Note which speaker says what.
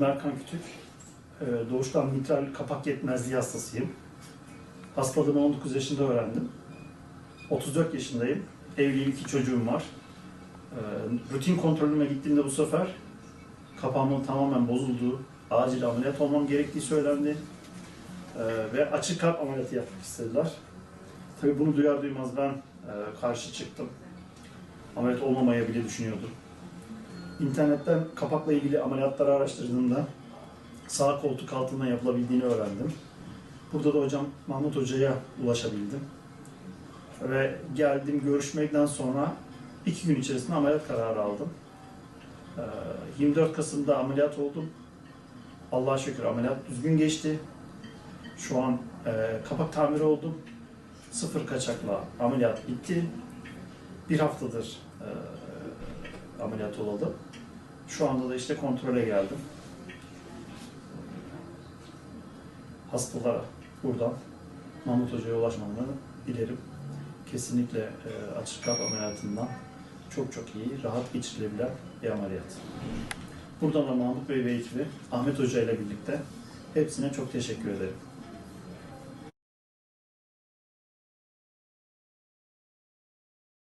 Speaker 1: Adım Erkan Kütük. Ee, Doğuştan mitral kapak yetmezliği hastasıyım. Hastalığımı 19 yaşında öğrendim. 34 yaşındayım. Evliyim, iki çocuğum var. Ee, Rutin kontrolüme gittiğimde bu sefer kapağımın tamamen bozulduğu, acil ameliyat olmam gerektiği söylendi. Ee, Ve açık kalp ameliyatı yapmak istediler. Tabii bunu duyar duymaz ben e, karşı çıktım. Ameliyat olmamaya bile düşünüyordum. İnternetten kapakla ilgili ameliyatları araştırdığımda sağ koltuk altından yapılabildiğini öğrendim. Burada da hocam Mahmut Hoca'ya ulaşabildim. Ve geldim görüşmekten sonra iki gün içerisinde ameliyat kararı aldım. Ee, 24 Kasım'da ameliyat oldum. Allah'a şükür ameliyat düzgün geçti. Şu an e, kapak tamiri oldum. Sıfır kaçakla ameliyat bitti. Bir haftadır e, ameliyat olalı. Şu anda da işte kontrole geldim. Hastalara buradan Mahmut Hoca'ya ulaşmalarını dilerim. Kesinlikle e, açık kalp ameliyatından çok çok iyi, rahat geçirilebilen bir ameliyat. Buradan da Mahmut Bey ve ekibi Ahmet Hoca ile birlikte hepsine çok teşekkür ederim.